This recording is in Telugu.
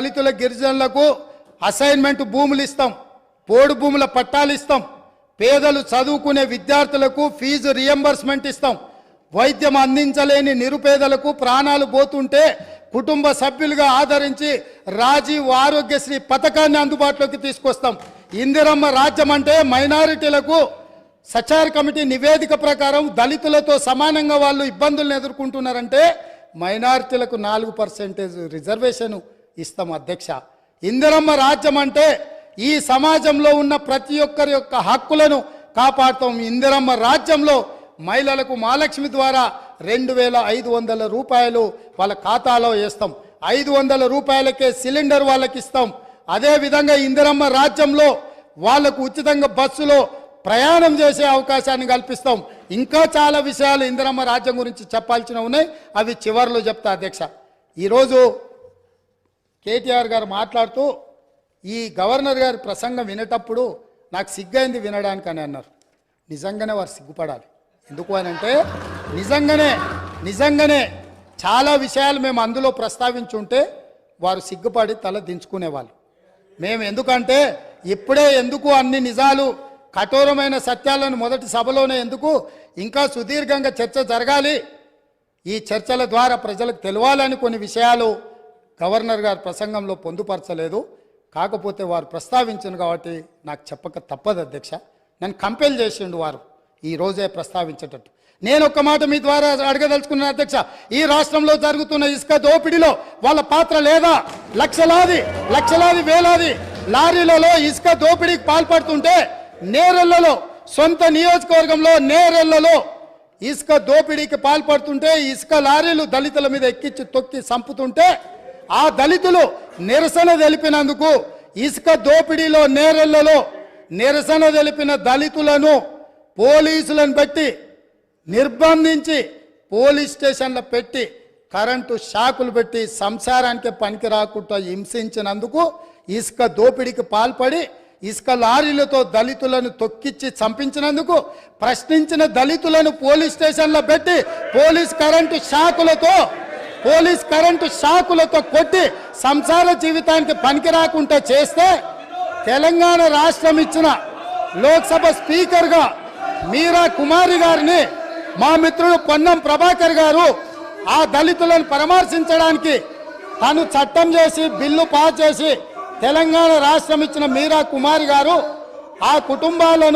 దళితుల గిరిజనులకు అసైన్మెంట్ భూములు ఇస్తాం పోడు భూముల పట్టాలు ఇస్తాం పేదలు చదువుకునే విద్యార్థులకు ఫీజు రియంబర్స్మెంట్ ఇస్తాం. వైద్యం అందించలేని నిరుపేదలకు ప్రాణాలు పోతుంటే కుటుంబ సభ్యులుగా ఆదరించి రాజీవ్ ఆరోగ్యశ్రీ పథకాన్ని అందుబాటులోకి తీసుకొస్తాం. ఇందిరమ్మ రాజ్యం అంటే మైనారిటీలకు సచార్ కమిటీ నివేదిక ప్రకారం దళితులతో సమానంగా వాళ్ళు ఇబ్బందులను ఎదుర్కొంటున్నారంటే మైనారిటీలకు నాలుగు పర్సెంటేజ్ రిజర్వేషన్ ఇస్తాం అధ్యక్ష. ఇందిరమ్మ రాజ్యం అంటే ఈ సమాజంలో ఉన్న ప్రతి ఒక్కరి యొక్క హక్కులను కాపాడుతాం. ఇందిరమ్మ రాజ్యంలో మహిళలకు మహాలక్ష్మి ద్వారా రెండు వేల ఐదు వందల రూపాయలు వాళ్ళ ఖాతాలో వేస్తాం. ఐదు వందల రూపాయలకే సిలిండర్ వాళ్ళకి ఇస్తాం. అదేవిధంగా ఇందిరమ్మ రాజ్యంలో వాళ్ళకు ఉచితంగా బస్సులో ప్రయాణం చేసే అవకాశాన్ని కల్పిస్తాం. ఇంకా చాలా విషయాలు ఇందిరమ్మ రాజ్యం గురించి చెప్పాల్సిన ఉన్నాయి. అవి చివరిలో చెప్తా అధ్యక్ష. ఈరోజు కేటీఆర్ గారు మాట్లాడుతూ ఈ గవర్నర్ గారి ప్రసంగం వినేటప్పుడు నాకు సిగ్గైంది వినడానికి అని అన్నారు. నిజంగానే వారు సిగ్గుపడాలి. ఎందుకు అని అంటే నిజంగానే నిజంగానే చాలా విషయాలు మేము అందులో ప్రస్తావించుంటే వారు సిగ్గుపడి తల దించుకునేవాళ్ళు. మేము ఎందుకంటే ఇప్పుడే ఎందుకు అన్ని నిజాలు కఠోరమైన సత్యాలను మొదటి సభలోనే ఎందుకు ఇంకా సుదీర్ఘంగా చర్చ జరగాలి. ఈ చర్చల ద్వారా ప్రజలకు తెలవాలని కొన్ని విషయాలు గవర్నర్ గారి ప్రసంగంలో పొందుపరచలేదు. కాకపోతే వారు ప్రస్తావించను కాబట్టి నాకు చెప్పక తప్పదు అధ్యక్ష. నన్ను కంపెల్ చేసిండు వారు ఈ రోజే ప్రస్తావించేటట్టు. నేను ఒక్క మాట మీ ద్వారా అడగదలుచుకున్నాను అధ్యక్ష. ఈ రాష్ట్రంలో జరుగుతున్న ఇసుక దోపిడీలో వాళ్ళ పాత్ర లేదా? లక్షలాది లక్షలాది వేలాది లారీలలో ఇసుక దోపిడీకి పాల్పడుతుంటే నేరెళ్ళలో సొంత నియోజకవర్గంలో నేరెళ్ళలో ఇసుక దోపిడీకి పాల్పడుతుంటే ఇసుక లారీలు దళితుల మీద ఎక్కించి తొక్కి చంపుతుంటే ఆ దళితులు నిరసన తెలిపినందుకు ఇసుక దోపిడీలో నేరెళ్ళలో నిరసన తెలిపిన దళితులను పోలీసులను పెట్టి నిర్బంధించి పోలీస్ స్టేషన్లో పెట్టి కరెంటు షాకులు పెట్టి సంసారానికి పనికి రాకుండా హింసించినందుకు ఇసుక దోపిడీకి పాల్పడి ఇసుక లారీలతో దళితులను తొక్కిచ్చి చంపించినందుకు ప్రశ్నించిన దళితులను పోలీస్ స్టేషన్లో పెట్టి పోలీస్ కరెంటు షాకులతో పోలీస్ కరెంటు షాకులతో కొట్టి సంసార జీవితానికి పనికి రాకుండా చేస్తే తెలంగాణ రాష్ట్రం ఇచ్చిన లోక్సభ స్పీకర్గా మీరా కుమారి గారిని మా మిత్రుడు పొన్నం ప్రభాకర్ గారు ఆ దళితులను పరామర్శించడానికి తను చట్టం చేసి బిల్లు పాస్ చేసి తెలంగాణ రాష్ట్రం ఇచ్చిన మీరా కుమారి గారు ఆ కుటుంబాలను